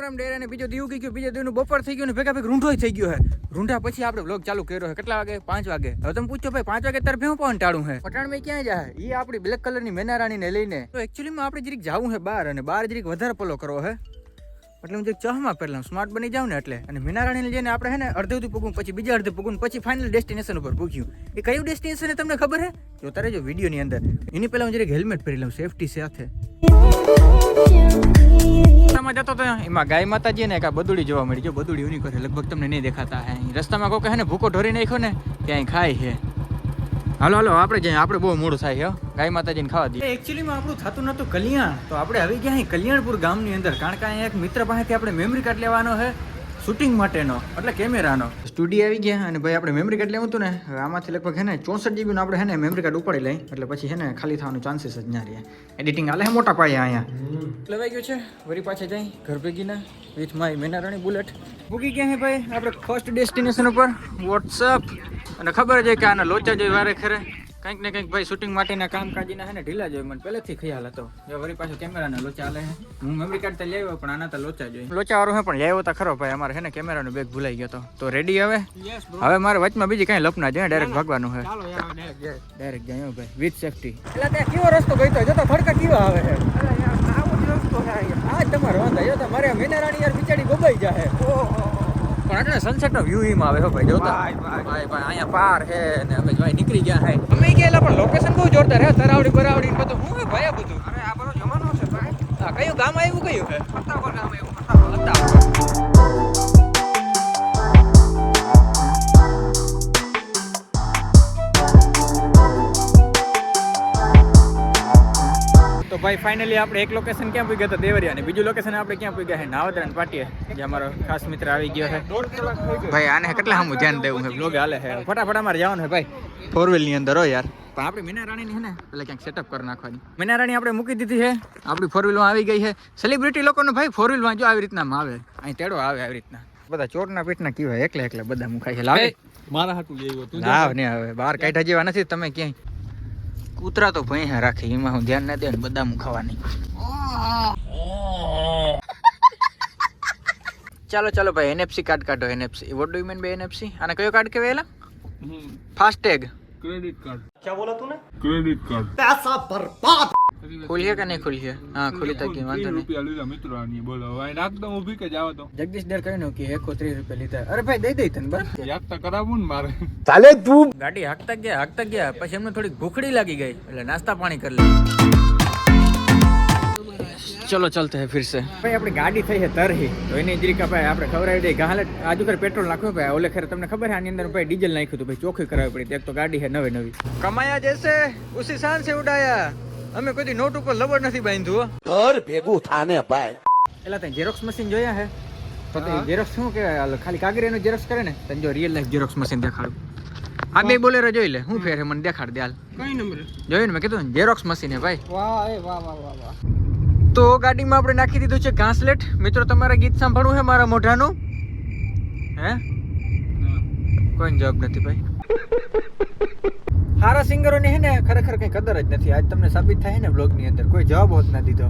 રામ ડેરા ને બીજો દીવ ગયો બીજો દીવનું બપોર થઈ ગયું ને ભેગા ભેગ રૂંઢોય થઈ ગયો હે. રૂંઢા પછી આપણે બ્લોગ ચાલુ કર્યો છે કેટલા વાગે? પાંચ વાગે. હવે તમે પૂછો ભાઈ પાંચ વાગે તારે ભેવું પણ ટાળું હે? પટાણમાં ક્યાં જાય એ આપણી બ્લેક કલરની મેનારાણી ને લઈને. તો એકચ્યુઅલીમાં આપણે જરીક જવું હે બહાર અને બહાર જરીક વધારે પલો કરવો હે. એટલે હું ચહમાં પહેલા સ્માર્ટ બની જાઉં ને એટલે. અને મીનારાણીને જઈને આપણે હે ને અડધે સુધી પગું, પછી બીજા અડધે પગું પછી ફાઇનલ ડેસ્ટિનેશન ઉપર પૂગ્યું. એ કયું ડેસ્ટિનેશન તમને ખબર હે? જો તારે જો વિડીયોની અંદર. એની પહેલા હું જરીક હેલ્મેટ પહેરી લઉં સેફટી સાથે રસ્તામાં જતો તો એમાં ગાય માતાજી ને કા બદુડી જોવા મળી. જો બદુડી ઉની કરે લગભગ તમને નહીં દેખાતા. હે રસ્તામાં કોઈ કહે ને ભૂકો ઢોરી નાખ્યો ને, ત્યાં ખાય છે. હાલો હાલો, આપણે જઈએ આપણે બહુ મોડું થાય હો. ગાય માતાજીને ખાવા દઈએ. એકચ્યુઅલીમાં આપણું થતું નતું કલ્યાણ. તો આપણે આવી ગયા અહીં કલ્યાણપુર ગામની અંદર. કારણ કે અહીંયા એક મિત્ર પાસેથી આપણે મેમરી કાર્ડ લેવાનો છે શૂટિંગ માટેનો, એટલે કેમેરાનો. સ્ટુડિયો આવી ગયા અને ભાઈ આપણે મેમરી કાર્ડ લેવું હતું ને આમાંથી લગભગ હે ને ચોસઠ જીબીનું આપણે હે ને મેમરી કાર્ડ ઉપાડી લઈ. એટલે પછી હે ને ખાલી થવાનું ચાન્સીસ જ ના રહે. એડિટિંગ હાલે મોટા પાયે અહીંયા. લેવાઈ ગયું છે વરી પાછા જઈ ઘર ભેગીના વિથ માય મેનારાણી બુલેટ મૂકી ગયા હે ભાઈ, આપણે ફર્સ્ટ ડેસ્ટિનેશન ઉપર. વોટ્સઅપ અને ખબર છે કે આના લોચા જોઈ વારે ખરે? કંઈક ને કંઈક ભાઈ શૂટિંગ માટેના કામકાજીના હે ને ઢીલા જોઈ મને પહેલેથી ખ્યાલ હતો. જો વળી પાછો કેમેરાના લોચા હાલે હું મેમરી કાર્ડ તો લઈ આવ્યો પણ આના તો લોચા જોઈ. લોચા વાળું હે પણ લઈ આવ્યો તો ખરો ભાઈ. અમારે હે ને કેમેરાનો બેગ ભૂલાઈ ગયો તો. તો રેડી હવે? હવે મારે વચમાં બીજી કઈ લપના જોઈએ ડાયરેક્ટ ભાગવાનું છે ડાયરેક્ટ જાય. ભાઈ. વિથ સેફટી એટલે ત્યાં કેવો રસ્તો ગયો? તો જો તો ફડકા કેવા આવે છે? આ. જ તમારો વાંધો. જો તો મારે મેનારાણી યાર બિચારી ગોબાઈ. એટલે સનસેટ નો વ્યૂ એમ આવે હો ભાઈ જોતા. ભાઈ ભાઈ. અહીંયા પાર હે ને અમે ભાઈ નીકળી ગયા હે. અમે ગયેલા પણ લોકેશન બહુ જોરદાર હે તરાવડી બરાવડી ને બધું. હું હે ભાઈ બધું? અરે આ બધો જમાનો છે ભાઈ. કયું ગામ આવ્યું કયું? હે ગામ આવ્યું ભાઈ ફાઇનલી આપણે એક લોકેશન ક્યાં પૂગ્યા હતા? દેવરિયા અને બીજું લોકેશન આપણે ક્યાં પૂગ્યા છે? નાવદરા પાટીએ જે અમારો ખાસ મિત્ર આવી ગયો છે. ભાઈ આને કેટલા સામું ધ્યાન દેવું છે? બ્લોગ હાલે છે. ફટાફટ અમારે જવાનું છે ભાઈ. ફોર વ્હીલની અંદર હો યાર. પણ આપણે મીનારાણી ની છે ને એટલે ક્યાંક સેટઅપ કરી નાખવાની. મીનારાણી આપણે મૂકી દીધી છે. આપણી ફોર વ્હીલમાં આવી ગઈ છે. સેલિબ્રિટી લોકોનો ભાઈ ફોર વ્હીલમાં જો આવી રીતના આવે. અહીં તેડો આવે આવી રીતના. બધા ચોરના પીઠના કીવા એકલા એકલા બધા મુખાય છે. લાવે. મારા હાટું જેવું હતું લાવ ને હવે. બહાર કાઢ્યા જેવા નથી તમે ક્યાંય. કૂતરા તો ભૈયા રાખે એમાં હું ધ્યાન ના દે ને બદામ ખાવાની. ચાલો ચાલો ભાઈ એનએફસી કાર્ડ કાઢો NFC what do you mean by NFC અને કયો કાર્ડ કહેવાય એલા ફાસ્ટેગ ક્રેડિટ કાર્ડ ક્યાં બોલા તું ને? ક્રેડિટ કાર્ડ પૈસા બરબાદ. ખુલી કે નહીં ખુલી હા ખુલી તકી વાંધો નહીં. રૂપિયા લીધા મિત્રો આની બોલો. હવે નાખ દઉં ઊભી કે જાવ તો? જગદીશ ડર કહ્યું કે એકો ત્રીસ રૂપિયા લીધા. અરે ભાઈ દઈ દઈ તને બસ યાદ કરાવું ને મારે. ગાડી હાકતા ગયા હાકતા ગયા પછી એમને થોડી ભૂખડી લાગી ગઈ. એટલે નાસ્તા પાણી કરી લે ચલો ચલતે હે ફિર સે. ભાઈ આપણી ગાડી થઈ છે તરહી. તો એની જરીક ભાઈ આપણે ખવડાવી દઈએ. ગાલે આજુ કર પેટ્રોલ નાખ્યો ભાઈ. ઓલે ખરે તમને ખબર છે આની અંદર ભાઈ ડીઝલ નાખ્યું હતું. ભાઈ ચોખ્ખી કરાવવી પડી. એક તો ગાડી છે નવી નવી કમાયા જૈસે ઉસી શાન સે ઉડાયા. અમે કોઈ નોટ ઉપર લબડ નથી બાંધ્યું ઘર ભેગું થાને ભાઈ. પેલા ત્યાં ઝેરોક્સ મશીન જોયા હે? તો તે ઝેરોક્સ શું કે ખાલી કાગળિયાનું ઝેરોક્સ કરે ને તને જો રિયલ લાઈફ ઝેરોક્સ મશીન દેખાડું. આ બે બોલેરો જોઈ લે હું ફેર હે મને દેખાડ દે હાલ. કઈ નંબર? જોયું ને મેં કીધું ઝેરોક્સ મશીન હે ભાઈ. વાહ એ વાહ વાહ વાહ વાહ. તો ગાડીમાં આપણે નાખી દીધું છે ઘાસલેટ. મિત્રો તમારે ગીત સાંભળવું છે મારા મોઢાનું? હે? કોઈ જવાબ નથી ભાઈ. સારા સિંગરોની હે ને ખરેખર કઈ કદર જ નથી. આજ તમને સાબિત થાય ને બ્લોગની અંદર કોઈ જવાબ હોત ના દીધો.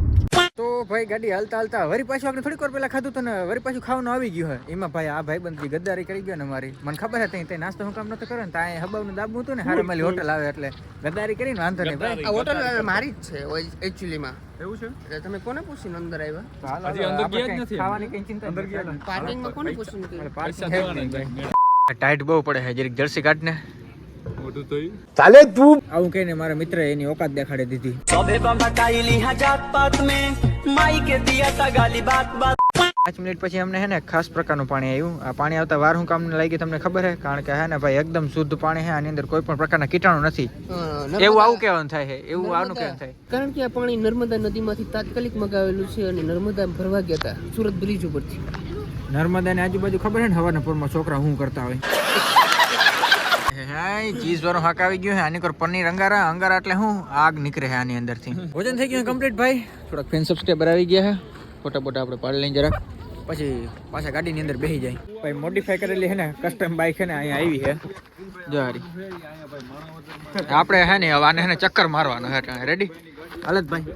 તો ભાઈ ગાડી હાલતા હાલતા વરી પાછું આપણે થોડીક વાર પહેલા ખાધું તો ને વરી પાછું ખાવાનું આવી ગયું હોય એમાં ભાઈ આ ભાઈ બંધી ગદ્દારી કરી ગયો ને મારી. મને ખબર હતી તે નાસ્તો હું કામ નતો કર્યો ને ત્યાં હબાવનું દાબવું હતું ને હારે મારી હોટલ આવે એટલે ગદ્દારી કરીને વાંધો નહીં. ભાઈ આ હોટલ મારી જ છે એકચ્યુઅલીમાં. એવું છે? એટલે તમે કોને પૂછીને અંદર આવ્યા? હજી અંદર ગયા જ નથી ખાવાની કઈ ચિંતા અંદર ગયા પાર્કિંગમાં કોને પૂછીને પૈસા દેવાના ટાઈટ બહુ પડે છે જરીક જર્સી કાઢ ને ખોટું થયું ચાલે તું. આવું કહીને મારા મિત્ર એની ઓકાત દેખાડી દીધી. સબે બાબા કાઈલી હજાત પાત મે માઈક દિયા તા ગાલી બાત બાત પાંચ મિનિટ પછી અમને હે ને ખાસ પ્રકારનું પાણી આવ્યું આ પાણી આવતા વાર હું કામને લાગી તમને ખબર હે? કારણ કે હે ને ભાઈ એકદમ શુદ્ધ પાણી હે આની અંદર કોઈ પણ પ્રકારના કીટાણુ નથી. એવું આવું કહેવાનું થાય છે એવું આનું કહેવાનું થાય. કારણ કે આ પાણી નર્મદા નદીમાંથી તાત્કાલિક મગાવેલું છે અને નર્મદા ભરવા ગયા હતા સુરત બ્રિજ ઉપરથી. નર્મદાની આજુબાજુ ખબર હે ને હવાના પૂરમાં છોકરા હું કરતા હોય. હાય ચીઝ વાળો હાક આવી ગયો છે આની પર પનીર અંગારા અંગારા એટલે હું આગ નીકળે છે આની અંદરથી ભોજન થઈ ગયું કમ્પ્લીટ ભાઈ થોડાક ફેન સબસ્ક્રાઈબર આવી ગયા છે ફોટા ફોટા આપણે પાડી લઈને જરાક પછી પાછા ગાડીની અંદર બેસી જાય ભાઈ મોડિફાઈ કરેલી છે ને કસ્ટમ બાઇક છે ને અહીંયા આવી છે જારી આપણે હે ને હવે આને ચક્કર મારવાનો છે રેડી હાલત ભાઈ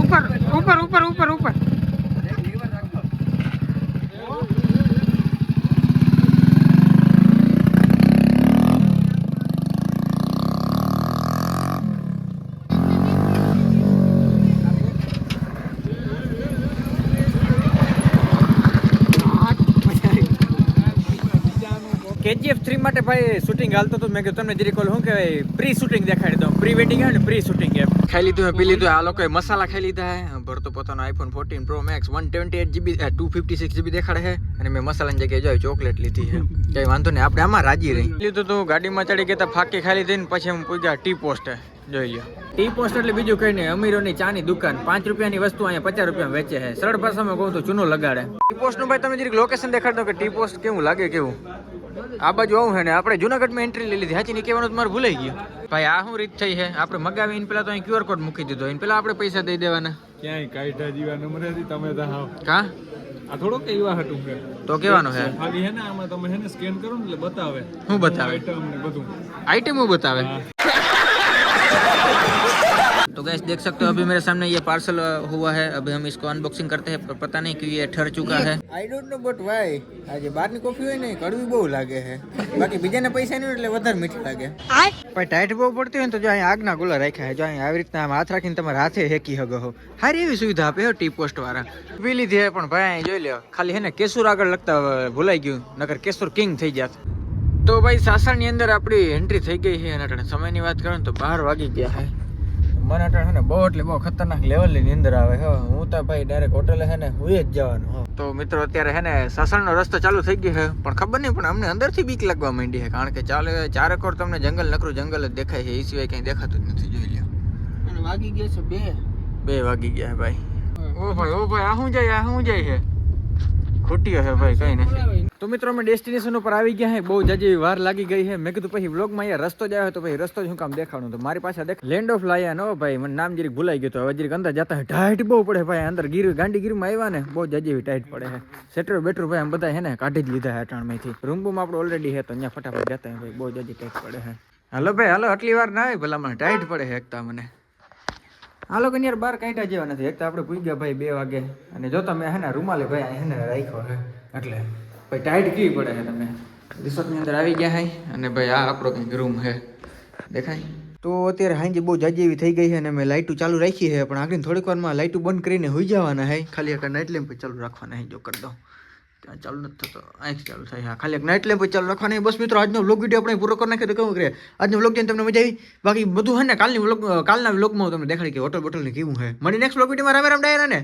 ઉપર ઉપર ઉપર ઉપર ઉપર કેજીએફ થ્રી માટે ભાઈ શૂટિંગ હાલતો તો મેં કીધું તમને જરી કોલ શું કહેવાય પ્રી શૂટિંગ દેખાડી દઉં. પ્રી વેડિંગ આવે ને પ્રી શૂટિંગ એમ. ખાઈ લીધું પી લીધું આ લોકોએ મસાલા ખાઈ લીધા હે. ભરતો પોતાનો iPhone fourteen pro max one twenty eight GB two fifty six GB દેખાડે છે અને મેં મસાલાની જગ્યાએ જોઈ ચોકલેટ લીધી છે કઈ વાંધો નહીં આપણે આમાં રાજી રહી. લીધું તું ગાડીમાં ચડી ગયા ફાકી ખાઈ લીધી ને પછી હું પૂછ્યા ટી પોસ્ટે જોઈ લ્યો. ટી પોસ્ટ એટલે બીજું કઈ નહીં અમીરોની ચાની દુકાન. પાંચ રૂપિયાની વસ્તુ અહીંયા પચાસ રૂપિયા વેચે છે સરળ ભાષામાં કહું તો ચૂનો લગાડે. ટી પોસ્ટનું ભાઈ તમે જરીક લોકેશન દેખાડ દો કે ટી પોસ્ટ કેવું લાગે કેવું? આ બાજુ આવું છે ને આપણે જુનાગઢમાં એન્ટ્રી લઈ લીધી. હાચી કહેવાનું મારે ભૂલાઈ ગયું. ભાઈ આ શું રીત થઈ છે? આપણે મગાવી એને પેલા તો અહીં ક્યુઆર કોડ મૂકી દીધો. એને પેલા આપણે પૈસા દઈ દેવાના. ક્યાંય કાઢા જીવા નંબર હતી તમે તો હાવ. કા? આ થોડો કે એવા હતું કે તો કેવાનો છે. ખાલી હે ને આમાં તમે હે ને સ્કેન કરો ને એટલે બતાવે. શું બતાવે? આઈટમ ને બધું. આઈટમો બતાવે? तो गैस देख सकते हो अभी मेरे सामने ये पार्सल हुआ है अभी हम इसको अनबॉक्सिंग करते हैं पर पता नहीं क्यों ये ठर चुका है I don't know but why આજે બહારની કોફી હોય ને એ કડવી બહુ લાગે છે બાકી બીજાને પૈસા નહીં હોય એટલે વધારે મીઠી લાગે પણ ટાઈટ બહુ પડતી હોય ને તો જો અહીં આગના ગોલા રાખ્યા છે જો અહીં આવી રીતના આમ હાથ રાખીને તમારે હાથે હેકી હગો હો સારી એવી સુવિધા આપે હો ટી પોસ્ટ વાળા પી લીધી હે પણ ભાઈ અહીં જોઈ લ્યો ખાલી હે ને કેસુર આગળ લખતા ભૂલાઈ ગયું નકર કેસુર કિંગ થઈ જાત તો ભાઈ સાસણની અંદર આપણી એન્ટ્રી થઈ ગઈ છે અને અટાણે સમયની વાત કરું ને તો બાર વાગી ગયા છે મને અટાણ છે ને બહુ એટલે બહુ ખતરનાક લેવલની અંદર આવે હે હું તો ભાઈ ડાયરેક્ટ હોટેલે છે ને હું જ જવાનું. તો મિત્રો અત્યારે છે ને સાસણનો રસ્તો ચાલુ થઈ ગયો છે. પણ ખબર નહીં પણ અમને અંદરથી બીક લાગવા માંડી છે. કારણ કે ચાલે ચારેક ઓર તમને જંગલ નકરું જંગલ જ દેખાય છે. એ સિવાય કંઈ દેખાતું જ નથી જોઈ લ્યો. અને વાગી ગયા છે બે. બે વાગી ગયા છે ભાઈ. ઓ ભાઈ ઓ ભાઈ આ શું જાય આ શું જાય છે? ખૂટ્યો છે ભાઈ કઈ નથી. તો મિત્રો અમે ડેસ્ટિનેશન ઉપર આવી ગયા છે બહુ જાજી વાર લાગી ગઈ છે મેં કીધું પછી વ્લોગમાં અહીંયા રસ્તો જ આવ્યો તો પછી રસ્તો જ શું કામ દેખાડું. તો મારી પાસે દેખ લેન્ડ ઓફ લાયા નો ભાઈ. મને નામ જરીક ભૂલાઈ ગયું તો હવે જરીક અંદર જતા ટાઈટ બહુ પડે ભાઈ. અંદર ગીર ગાંડી ગીરમાં આવ્યા ને બહુ જાજી ટાઈટ પડે છે સેટર બેટર ભાઈ આમ બધા છે ને કાઢી જ લીધા છે અટાણમાંથી. રૂમ બૂમ આપણે ઓલરેડી છે તો અહીંયા ફટાફટ જતા ભાઈ. બહુ જાજી ટાઈટ પડે છે હાલો ભાઈ હાલો આટલી વાર ના આવે મને ટાઈટ પડે છે એકતા મને. આ લોકો યાર બાર કાંઈટા જેવા નથી. એક તો આપણે પૂઈ ગયા ભાઈ બે વાગે. અને જો તમે હે ને, રૂમાલે ભાઈ હે ને રાખ્યો હે, એટલે ભાઈ ટાઈટ કેવી પડે છે તમે. રિસોર્ટની અંદર આવી ગયા હે અને ભાઈ આ આપણો કંઈક રૂમ છે દેખાય? તો અત્યારે હાંજે બહુ જાજી એવી થઈ ગઈ છે અને મેં લાઇટું ચાલુ રાખી છે પણ આગળ થોડીક વારમાં લાઇટું બંધ કરીને હોઈ જવાના હે. ખાલી એક નાઇટ લેમ્પ ચાલુ રાખવાના હે, જો કરી દો ત્યાં ચાલુ નથી થતો. અહીંથી ચાલુ થાય. હા, ખાલી નાઇટ લેમ્પ ચાલુ રાખવાની. બસ મિત્રો, આજનો વ્લોગ વીડિયો આપણે પૂરો કરી નાખ્યો તો કેવું કરે આજનો વ્લોગ જોઈને તમને મજા આવી? બાકી બધું હે ને, કાલની વ્લોગ કાલના વ્લોગમાં તમને દેખાડી કે હોટલ બોટલ ને કેવું હે? મળી નેક્સ્ટ વ્લોગ વિડીયોમાં રામે રામ ડાયરા ને